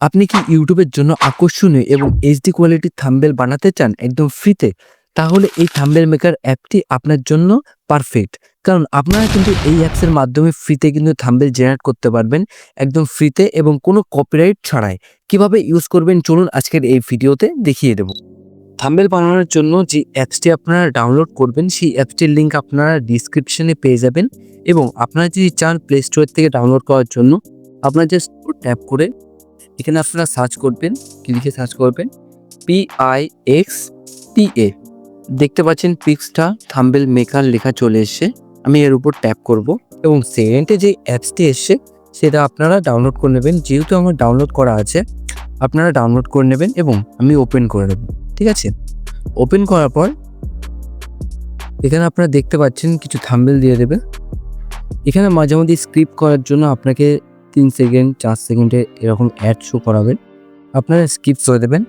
আপনি কি ইউটিউবের জন্য আকর্ষণীয় এবং এইচডি কোয়ালিটির থাম্বনেল বানাতে চান একদম ফ্রিতে তাহলে এই থাম্বনেল মেকার অ্যাপটি আপনার জন্য পারফেক্ট কারণ আপনারা কিন্তু এই অ্যাপসের মাধ্যমে ফ্রিতে কিন্তু থাম্বনেল জেনারেট করতে পারবেন, একদম ফ্রিতে এবং কোনো কপিরাইট ছাড়াই। কীভাবে ইউজ করবেন চলুন আজকের এই ভিডিওতে দেখিয়ে দেব। থাম্বনেল বানানোর জন্য যে অ্যাপসটি আপনারা ডাউনলোড করবেন, সেই অ্যাপসটির লিঙ্ক আপনারা ডিসক্রিপশনে পেয়ে যাবেন এবং আপনারা যদি চান প্লে স্টোর থেকে ডাউনলোড করার জন্য, আপনারা জাস্ট ট্যাপ করে এখানে আপনারা সার্চ করবেন, কি লিখে সার্চ করবেন? P I X T A দেখতে পাচ্ছেন পিক্সটা থাম্বেল মেকার লেখা চলে এসছে। আমি এর উপর ট্যাপ করব এবং সেকেন্ডে যে অ্যাপসটি এসছে, সেটা আপনারা ডাউনলোড করে নেবেন। যেহেতু আমার ডাউনলোড করা আছে, আপনারা ডাউনলোড করে নেবেন এবং আমি ওপেন করে নেব, ঠিক আছে? ওপেন করার পর এখানে আপনারা দেখতে পাচ্ছেন কিছু থাম্বেল দিয়ে দেবে। এখানে মাঝে মাঝে স্ক্রিপ্ট করার জন্য আপনাকে তিন সেকেন্ড, চার সেকেন্ডে এরকম অ্যাড শো করাবেন। আপনারা স্কিপ করে দেবেন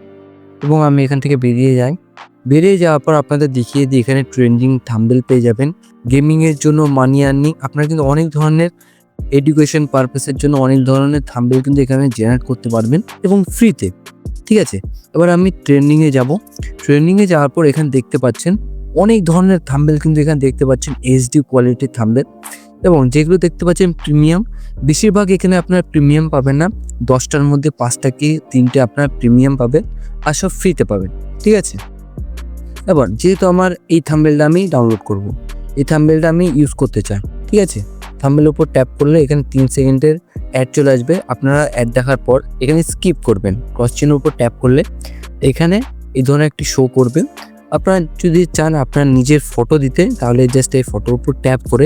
এবং আমি এখান থেকে বেরিয়ে যাই। বেরিয়ে যাওয়ার পর আপনাদের দেখিয়ে দিই, এখানে ট্রেন্ডিং থাম্বেল পেয়ে যাবেন। গেমিংয়ের জন্য মানি আর্নিং আপনারা কিন্তু অনেক ধরনের এডুকেশন পারপাসের জন্য অনেক ধরনের থাম্বেল কিন্তু এখানে জেনারেট করতে পারবেন এবং ফ্রিতে ঠিক আছে? এবার আমি ট্রেন্ডিংয়ে যাব। ট্রেন্ডিংয়ে যাওয়ার পর এখানে দেখতে পাচ্ছেন, অনেক ধরনের থাম্বেল কিন্তু এখানে দেখতে পাচ্ছেন এইচডি কোয়ালিটির থাম্বেল এবং যেগুলো দেখতে পাচ্ছেন প্রিমিয়াম, বেশিরভাগ এখানে আপনার প্রিমিয়াম পাবেন না। দশটার মধ্যে পাঁচটা কি তিনটে আপনার প্রিমিয়াম পাবেন আর সব ফ্রিতে পাবেন, ঠিক আছে? এবার যেহেতু আমার এই থাম্বেলটা আমি ডাউনলোড করব। এই থাম্বেলটা আমি ইউজ করতে চাই, ঠিক আছে? থাম্বেলের উপর ট্যাপ করলে এখানে তিন সেকেন্ডের অ্যাড চলে আসবে, আপনারা অ্যাড দেখার পর এখানে স্কিপ করবেন। ক্রস চিহ্নের উপর ট্যাপ করলে এখানে এই ধরনের একটি শো করবে। আপনারা যদি চান আপনার নিজের ফটো দিতে, তাহলে জাস্ট এই ফটোর উপর ট্যাপ করে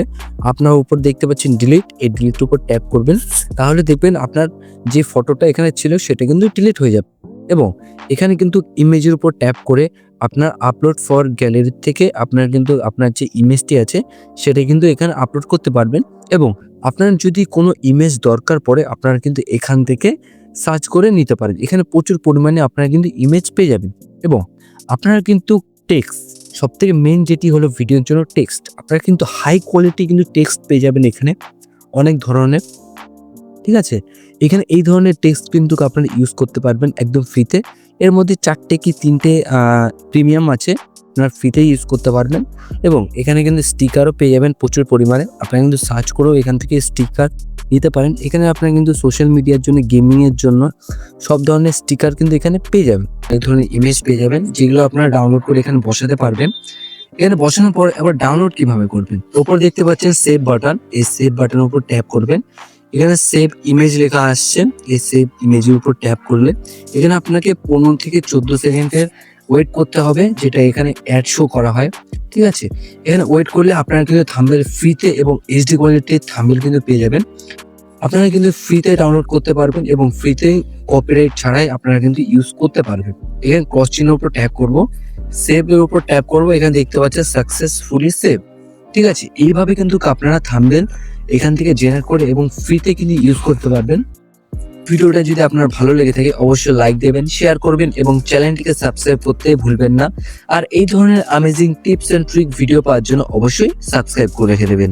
আপনার উপর দেখতে পাচ্ছেন ডিলিট এই ডিলিটের উপর ট্যাপ করবেন। তাহলে দেখবেন আপনার যে ফটোটা এখানে ছিল, সেটা কিন্তু ডিলিট হয়ে যাবে। এবং এখানে কিন্তু ইমেজের উপর ট্যাপ করে আপনার আপলোড ফর গ্যালারি থেকে আপনার কিন্তু আপনার যে ইমেজটি আছে, সেটা কিন্তু এখানে আপলোড করতে পারবেন। এবং আপনার যদি কোনো ইমেজ দরকার পড়ে, আপনারা কিন্তু এখান থেকে সার্চ করে নিতে পারেন। এখানে প্রচুর পরিমাণে আপনারা কিন্তু ইমেজ পেয়ে যাবেন। এবং আপনারা কিন্তু টেক্সট সব থেকে মেন যেটি হলো ভিডিওর জন্য টেক্সট আপনারা কিন্তু হাই কোয়ালিটি কিন্তু টেক্সট পেয়ে যাবেন এখানে, অনেক ধরনের, ঠিক আছে? এখানে এই ধরনের টেক্সট কিন্তু আপনারা ইউজ করতে পারবেন একদম ফ্রিতে এর মধ্যে চারটে কি তিনটে প্রিমিয়াম আছে। আপনারা ফ্রিতে ইউজ করতে পারবেন। এবং এখানে কিন্তু স্টিকারও পেয়ে যাবেন প্রচুর পরিমাণে। আপনারা কিন্তু সার্চ করেও এখান থেকে স্টিকার নিতে পারেন। এখানে আপনারা কিন্তু সোশ্যাল মিডিয়ার জন্য গেমিংয়ের জন্য সব ধরনের স্টিকার কিন্তু এখানে পেয়ে যাবেন। এক ধরনের ইমেজ পেয়ে যাবেন, যেগুলো আপনারা ডাউনলোড করে এখানে বসাতে পারবেন। এখানে বসানোর পর আবার ডাউনলোড কীভাবে করবেন? ওপর দেখতে পাচ্ছেন সেভ বাটন এই সেভ বাটনের উপর ট্যাপ করবেন। এখানে সেভ ইমেজ লেখা আসছে। এই সেভ ইমেজের উপর ট্যাপ করলে এখানে আপনাকে পনেরো থেকে চোদ্দ সেকেন্ডের ওয়েট করতে হবে, যেটা এখানে অ্যাড শো করা হয়, ঠিক আছে? এখানে ওয়েট করলে আপনারা কিন্তু থাম্বেল ফ্রিতে এবং এইচডি কোয়ালিটির থাম্বেল কিন্তু পেয়ে যাবেন। আপনারা কিন্তু ফ্রিতে ডাউনলোড করতে পারবেন এবং ফ্রিতে কপিরাইট ছাড়াই আপনারা কিন্তু ইউজ করতে পারবেন। এখানে ক্রস চিহ্নের উপর ট্যাপ করব। সেভ এর উপর ট্যাপ করব, এখানে দেখতে পাচ্ছেন সাকসেসফুলি সেভ ঠিক আছে? এইভাবে কিন্তু আপনারা থাম্বেল এখান থেকে জেনারেট করে এবং ফ্রিতে কিন্তু ইউজ করতে পারবেন। ভিডিওটা যদি আপনার ভালো লেগে থাকে, অবশ্যই লাইক দেবেন শেয়ার করবেন এবং চ্যানেলটিকে সাবস্ক্রাইব করতে ভুলবেন না। আর এই ধরনের amazing tips and trick video পাওয়ার জন্য অবশ্যই সাবস্ক্রাইব করে দেবেন।